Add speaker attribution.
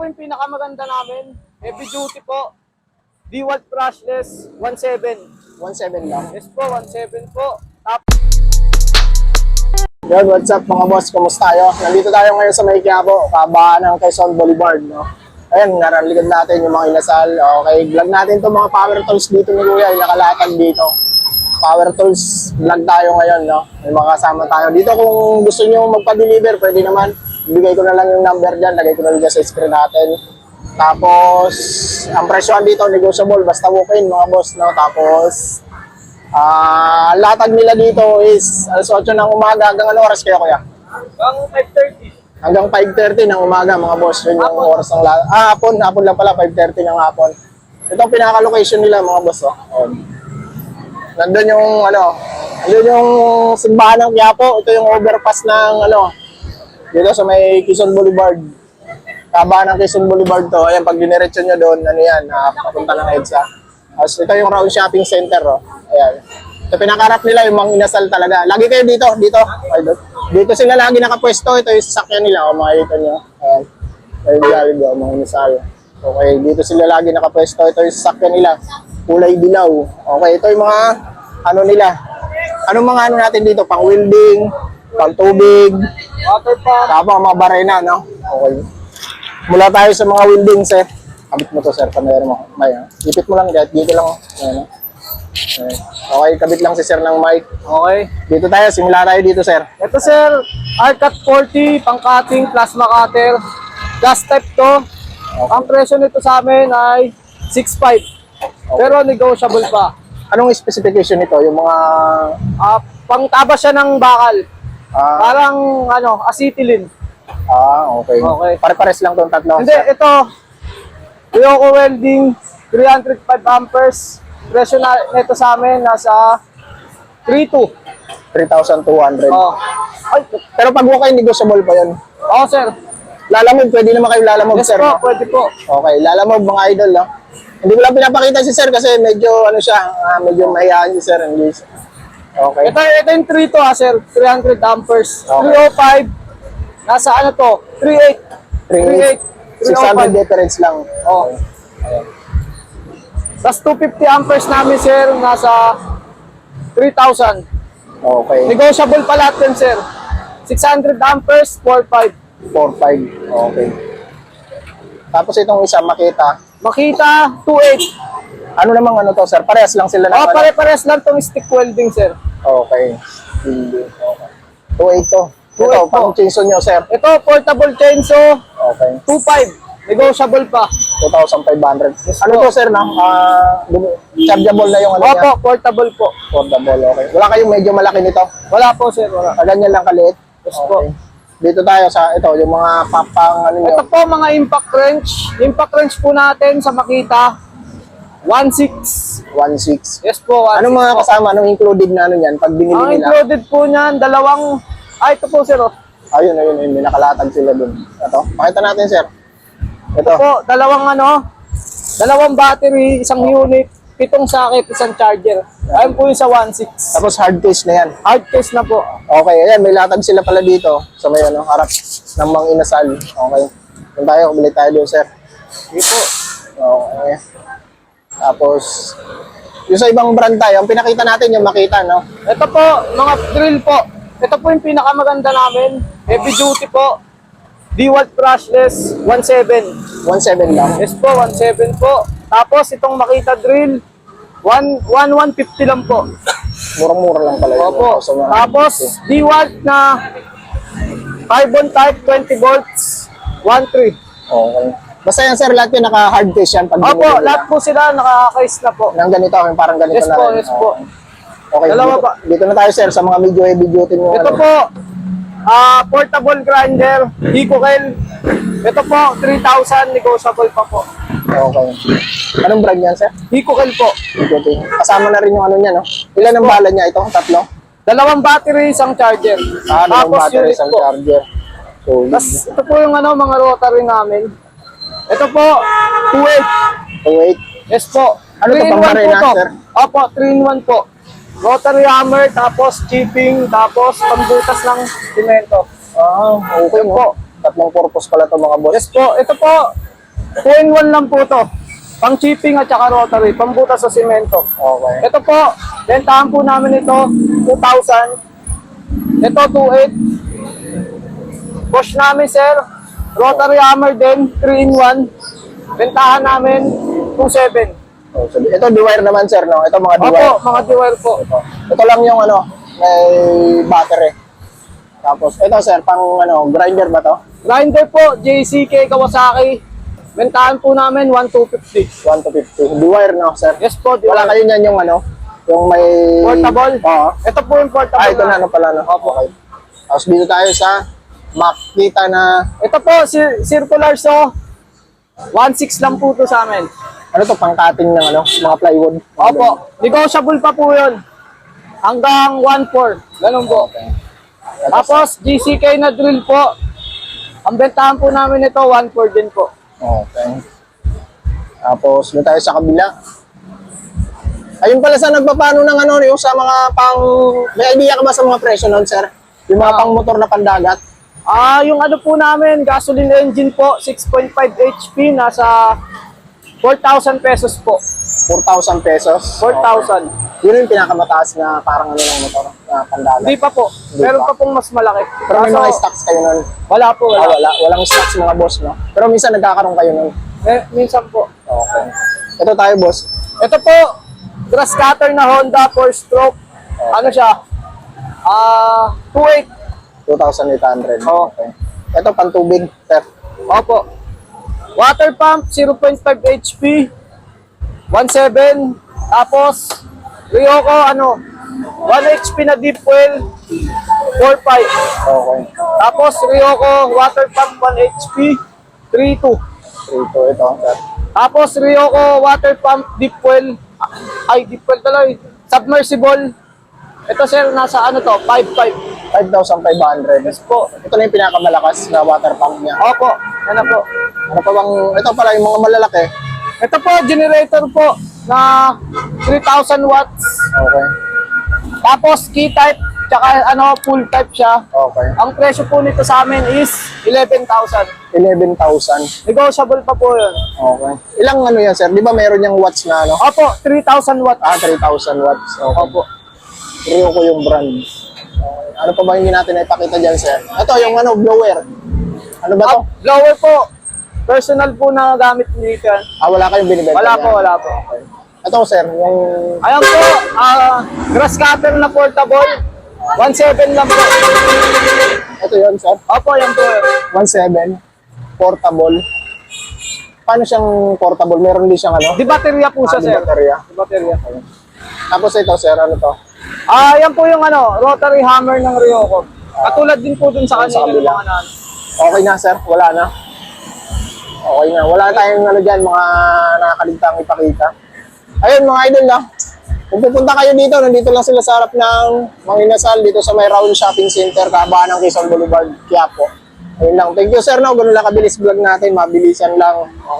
Speaker 1: po yung pinakamaganda namin. Heavy duty po. DeWalt brushless 17.
Speaker 2: 1.7 lang.
Speaker 1: Yes po, 17 po. Tap
Speaker 2: Yo, what's up mga boss? Kumusta tayo? Nandito tayo ngayon sa May Quiapo, kabaan ng Quezon Boulevard, no? Ayan, naraligad natin yung mga inasal. Okay, vlog natin itong mga power tools dito ni Kuya, yung nakalatag dito. Power tools vlog tayo ngayon, no? May mga kasama tayo. Dito kung gusto nyo magpa-deliver, pwede naman. Bigay ko na lang yung number dyan, lagay ko na lang sa screen natin. Tapos, ang presyohan dito, negotiable, basta walk-in mga boss, no? Tapos, Ah, latag nila dito is alas 8 ng umaga hanggang ano oras kaya kuya?
Speaker 1: ang 530.
Speaker 2: Hanggang 5:30 ng umaga mga boss. Yun yung oras ng latag. Ah, hapon, hapon lang pala 5:30 ng hapon. Ito ang pinaka-location nila mga boss, oh. oh. Nandun yung ano, nandun yung simbahan ng Quiapo. Ito yung overpass ng ano, dito sa may Quezon Boulevard. Kabaan ng Quezon Boulevard to. Ayan, pag diniretso nyo doon, ano yan, ah, papunta ng EDSA. Tapos ito yung Round Shopping Center, oh. Ayan. Ito pinakarap nila yung mga inasal talaga. Lagi kayo dito, dito. Dito. Sila lagi nakapwesto. Ito yung sasakyan nila, oh, makikita nyo. Ayan. Ayun, Jollibee, oh, mga inasal. Okay, dito sila lagi nakapwesto. Ito yung sasakyan nila. Kulay dilaw. Okay, ito yung mga, ano nila. Anong mga ano natin dito? Pang welding, pang tubig,
Speaker 1: Water pump.
Speaker 2: tapos mga barena, no? Okay. Mula tayo sa mga welding, sir. Kabit mo to, sir. Kamera mo. May, ah. Ipit mo lang, kahit dito lang. Ayan, ah. Ayan. Okay, kabit lang si sir ng mic.
Speaker 1: Okay.
Speaker 2: Dito tayo, simula tayo dito, sir.
Speaker 1: Ito sir, R-Cut 40, pang cutting, plasma cutter. Gas type to. Ang presyo nito sa amin ay 6.5. Pero negotiable pa.
Speaker 2: Anong specification nito? Yung mga...
Speaker 1: Ah, pang taba siya ng bakal.
Speaker 2: Ah,
Speaker 1: Parang ano, acetylene.
Speaker 2: ah okay.
Speaker 1: Okay.
Speaker 2: Pare-pares lang tong tatlo.
Speaker 1: Hindi, ito. Ryoko Welding, 305 amperes. Presyo na nito sa amin nasa 3.2.
Speaker 2: 3,200.
Speaker 1: Oh. Ay,
Speaker 2: Pero pag walk-in, negotiable pa yun.
Speaker 1: oh, sir.
Speaker 2: Lalamog, pwede naman kayo lalamog,
Speaker 1: Yes
Speaker 2: sir.
Speaker 1: po,
Speaker 2: no?
Speaker 1: pwede po.
Speaker 2: Okay, lalamog mga idol, no? Hindi ko lang pinapakita si sir kasi medyo, ano siya, ah, medyo mahiyaan si sir. Hindi. Okay.
Speaker 1: Ito, ito yung 3 to ha, sir. 300 amperes.
Speaker 2: Okay.
Speaker 1: 305. Nasa ano to? 38.
Speaker 2: 600
Speaker 1: 308. 305.
Speaker 2: difference lang.
Speaker 1: Oh. Tapos 250 amperes namin, sir. Nasa 3,000.
Speaker 2: Okay.
Speaker 1: Negotiable pa lahat yun, sir. 600 amperes, 4.5.
Speaker 2: 4.5. Okay. Tapos itong isa, makita.
Speaker 1: Makita, 2.8.
Speaker 2: Ano namang ano to, sir? Parehas lang sila ng
Speaker 1: Oh,
Speaker 2: ano?
Speaker 1: pare-pares lang tong stick welding, sir.
Speaker 2: Okay. Hindi. Okay. 2.8 to.
Speaker 1: 2.8
Speaker 2: Ito,
Speaker 1: po.
Speaker 2: pang chinso nyo, sir.
Speaker 1: Ito, portable chainsaw,
Speaker 2: Okay.
Speaker 1: 2.5. Negotiable pa.
Speaker 2: 2,500. Ano
Speaker 1: po.
Speaker 2: to, sir, no? Ah, dum- chargeable na yung ano
Speaker 1: Opo,
Speaker 2: niya?
Speaker 1: portable po.
Speaker 2: Portable, okay. Wala kayong medyo malaki nito?
Speaker 1: Wala po, sir. Wala.
Speaker 2: Ah, ganyan lang kaliit?
Speaker 1: Yes po.
Speaker 2: Dito tayo sa, ito, yung mga papang, ano nyo,
Speaker 1: Ito po mga impact wrench. Impact wrench po natin sa Makita. 1.6.
Speaker 2: 1.6.
Speaker 1: Yes po, 1.6
Speaker 2: Anong mga
Speaker 1: po.
Speaker 2: kasama, anong included na ano yan, pag binili
Speaker 1: Ang
Speaker 2: nila?
Speaker 1: included po niyan, dalawang... Ay, ito po, sir. oh.
Speaker 2: Ayun, ayun, ayun, may nakalatag sila dun. Ito, pakita natin, sir. Ito,
Speaker 1: Po, dalawang ano, dalawang battery, isang unit, pitong socket, isang charger. Ayun po yung sa 1.6.
Speaker 2: tapos hard case na yan.
Speaker 1: Hard case na po.
Speaker 2: Okay, ayan, may latag sila pala dito sa may ano, harap ng mga inasal. Okay. Kung tayo, bumili tayo doon, sir.
Speaker 1: Hindi po.
Speaker 2: Okay. Tapos, yung sa ibang brand tayo, ang pinakita natin yung makita, no?
Speaker 1: Ito po, mga drill po. Ito po yung pinakamaganda namin. Heavy duty po. DeWalt brushless, 1.7.
Speaker 2: 1.7 lang.
Speaker 1: Yes po, 1.7 po. Tapos itong Makita drill, 1 1.150 lang po.
Speaker 2: Murang-mura lang pala.
Speaker 1: Opo. Tapos DeWalt na carbon type 20 volts, 1.3.
Speaker 2: Okay. Basta yan, sir, lahat yun naka-hard case yan. Pag
Speaker 1: Opo,
Speaker 2: nila.
Speaker 1: lahat po sila naka-case na po.
Speaker 2: Nang ganito, yung parang ganito
Speaker 1: Yes
Speaker 2: na
Speaker 1: po,
Speaker 2: rin.
Speaker 1: yes po.
Speaker 2: Okay,
Speaker 1: Dalawa
Speaker 2: dito,
Speaker 1: pa.
Speaker 2: dito na tayo, sir, sa mga medyo heavy duty mo.
Speaker 1: Ito po, ah portable grinder, Hikokel. Ito po, 3,000, negotiable pa po.
Speaker 2: Okay. Anong brand yan, sir?
Speaker 1: Hikokel po.
Speaker 2: Duty. Kasama na rin yung ano niya, no? Ilan ang bala niya ito? Tatlo?
Speaker 1: Dalawang battery, isang charger.
Speaker 2: Ah, dalawang
Speaker 1: Tapos
Speaker 2: battery,
Speaker 1: unit
Speaker 2: isang
Speaker 1: po.
Speaker 2: charger. So,
Speaker 1: Tapos ito po yung ano, mga rotary namin. Ito po, 2.8.
Speaker 2: wait.
Speaker 1: Yes po.
Speaker 2: Ano to,
Speaker 1: 3 in 1
Speaker 2: pang
Speaker 1: po to.
Speaker 2: sir?
Speaker 1: Opo, 3 in 1 po. Rotary hammer, tapos chipping, tapos pambutas ng simento.
Speaker 2: Ah, okay
Speaker 1: po.
Speaker 2: Tatlong purpose pala to mga boss.
Speaker 1: Yes po, ito po, 2-in-1 lang po to. Pang chipping at saka rotary, pambutas sa simento.
Speaker 2: Okay.
Speaker 1: Ito po, bentahan po namin ito, 2,000. Ito, 2,800. Push namin, sir. Rotary hammer din, 3-in-1. Bentahan namin, 2,700.
Speaker 2: Oh, so, ito D-wire naman sir, no? Ito mga D-wire.
Speaker 1: Opo, mga dewar po.
Speaker 2: Ito lang yung ano, may battery. Tapos ito sir, pang ano, grinder ba to?
Speaker 1: Grinder po, JCK Kawasaki. Bentahan po namin, 1,250.
Speaker 2: 1 to 50. D-wire no, sir?
Speaker 1: Yes po,
Speaker 2: Wala
Speaker 1: dewar.
Speaker 2: kayo niyan yung ano, yung may...
Speaker 1: Portable?
Speaker 2: Oo.
Speaker 1: Ito po yung portable
Speaker 2: Ah, ito na, ano pala, no?
Speaker 1: Opo.
Speaker 2: Okay. Tapos dito tayo sa makita na,
Speaker 1: Ito po, cir- circular so. 1.6 lang po to sa amin.
Speaker 2: ano to, pang cutting ng ano, mga plywood.
Speaker 1: Opo, negotiable pa po yun. Hanggang 1.4. Ganun po.
Speaker 2: Okay.
Speaker 1: Tapos, GCK na drill po. Ang bentahan po namin ito, 1.4 din po.
Speaker 2: Okay. Tapos doon tayo sa kabila. Ayun pala sa nagpapano ng ano, yung sa mga pang... May idea ka ba sa mga presyo nun, sir? Yung mga
Speaker 1: Ah.
Speaker 2: pang motor na pandagat?
Speaker 1: Ah, yung ano po namin, gasoline engine po, 6.5 HP, nasa 4,000 pesos po.
Speaker 2: 4,000 pesos.
Speaker 1: 4,000.
Speaker 2: Yun yung pinakamataas na parang ano ng motor na pandagat.
Speaker 1: Hindi pa po.
Speaker 2: Hindi
Speaker 1: Meron
Speaker 2: pa.
Speaker 1: pa pong mas malaki.
Speaker 2: Pero may
Speaker 1: Kaso,
Speaker 2: mga stocks kayo nun.
Speaker 1: Wala po,
Speaker 2: Ah,
Speaker 1: wala.
Speaker 2: wala. Walang stocks mga boss, no? Pero minsan nagkakaroon kayo nun.
Speaker 1: Eh, minsan po.
Speaker 2: Okay. Ito tayo, boss.
Speaker 1: Ito po, grass cutter na Honda 4-stroke. Ano siya? Ah, 2.8.
Speaker 2: 2,800.
Speaker 1: Oo.
Speaker 2: Okay. Ito, pantubig, sir.
Speaker 1: Opo. Water pump, 0.5 HP. 1.7. Tapos, Ryoko, ano, 1 HP na deep well, 4.5.
Speaker 2: Okay.
Speaker 1: Tapos, Ryoko, water pump, 1 HP, 3.2.
Speaker 2: Ito, ito, sir.
Speaker 1: Tapos, Ryoko, water pump, deep well, ay, deep well talaga eh. Submersible. Ito, sir, nasa ano to, 5.5.
Speaker 2: 5,500.
Speaker 1: Yes po.
Speaker 2: Ito na yung pinakamalakas na water pump niya.
Speaker 1: Opo, ano po.
Speaker 2: Ano pa bang, ito pala yung mga malalaki.
Speaker 1: Ito po, generator po na 3,000 watts.
Speaker 2: Okay.
Speaker 1: Tapos key type, tsaka ano, full type siya.
Speaker 2: Okay.
Speaker 1: Ang presyo po nito sa amin is 11,000.
Speaker 2: 11,000.
Speaker 1: Negotiable pa po yun.
Speaker 2: Okay. Ilang ano yan, sir? Di ba meron yung watts na ano?
Speaker 1: Opo, 3,000 watts.
Speaker 2: Ah, 3,000 watts. Okay.
Speaker 1: Opo.
Speaker 2: Ryoko yung brand. Okay. Ano pa ba hindi natin ipakita dyan, sir? Ito, yung ano, blower. Ano ba to?
Speaker 1: Ah, blower po. Personal po na gamit dito yan.
Speaker 2: Ah, wala kayong binibenta
Speaker 1: Wala
Speaker 2: niyan?
Speaker 1: po, wala po.
Speaker 2: Ito, sir, yung...
Speaker 1: Ayan po, ah, grass cutter na portable. 1.7 lang po.
Speaker 2: Ito yun, sir.
Speaker 1: Opo, yan po.
Speaker 2: 1.7. Portable. Paano siyang portable? Meron din siyang ano?
Speaker 1: Di baterya po siya,
Speaker 2: Ah, di
Speaker 1: sir.
Speaker 2: baterya.
Speaker 1: Di baterya.
Speaker 2: Tapos ito, sir, ano to?
Speaker 1: Ah, yan po yung ano, rotary hammer ng Ryoko. Katulad din po dun
Speaker 2: sa
Speaker 1: kanila ng
Speaker 2: kabila.
Speaker 1: mga nan.
Speaker 2: Okay na, sir? Wala na? Okay na. Wala tayong ano dyan, mga nakakaligtang ipakita. Ayun, mga idol na. Kung pupunta kayo dito, nandito lang sila sa harap ng Manginasal, dito sa may Round Shopping Center, kahabaan ng Quezon Boulevard, Quiapo. Ayun lang. Thank you, sir. No? Ganun lang kabilis vlog natin. Mabilisan lang. Okay.